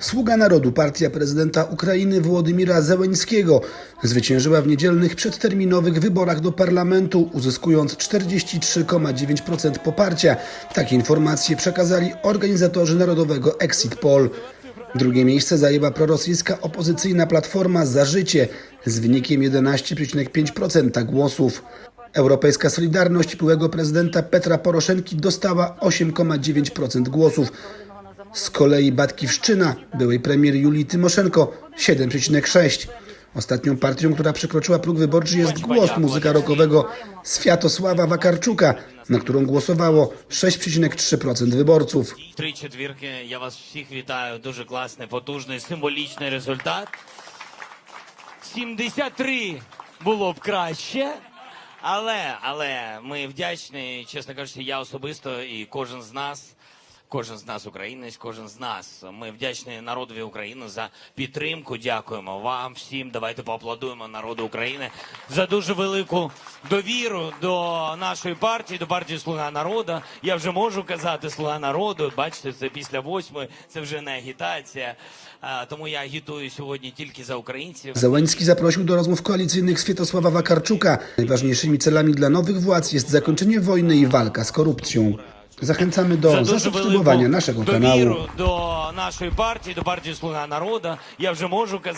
Sługa Narodu, partia prezydenta Ukrainy Włodymira Zełeńskiego, zwyciężyła w niedzielnych przedterminowych wyborach do parlamentu, uzyskując 43,9% poparcia. Takie informacje przekazali organizatorzy narodowego Exit Poll. Drugie miejsce zajęła prorosyjska opozycyjna Platforma Za Życie z wynikiem 11,5% głosów. Europejska Solidarność byłego prezydenta Petra Poroszenki dostała 8,9% głosów. Z kolei Batkiwszczyna byłej premier Julii Tymoszenko 7,6. Ostatnią partią, która przekroczyła próg wyborczy jest głos muzyka rockowego Światosława Wakarczuka, na którą głosowało 6,3% wyborców. Три четвірки. Я вас всіх вітаю. Дуже класний, потужний, символічний результат. 73 було б краще. Але, але ми вдячні, чесно кажучи, я особисто і кожен з нас, кожен з нас українець, кожен з нас. Ми вдячні народові України за підтримку. Дякуємо вам всім. Давайте поаплодуємо народу України за дуже велику довіру до нашої партії, до партії Слуга народу. Я вже можу казати Слуга народу. Бачите, це після восьмої, це вже не агітація. А, Тому я агітую сьогодні тільки за українців. Zełęński zaprosił do rozmów koalicyjnych Światosława Wakarczuka. Najważniejszymi celami dla nowych władz jest zakończenie wojny i walka z korupcją. Zachęcamy за do дуже zasubskrybowania велику naszego kanału. довіру до нашої партії, до партії Слуга народу. Я вже можу казати.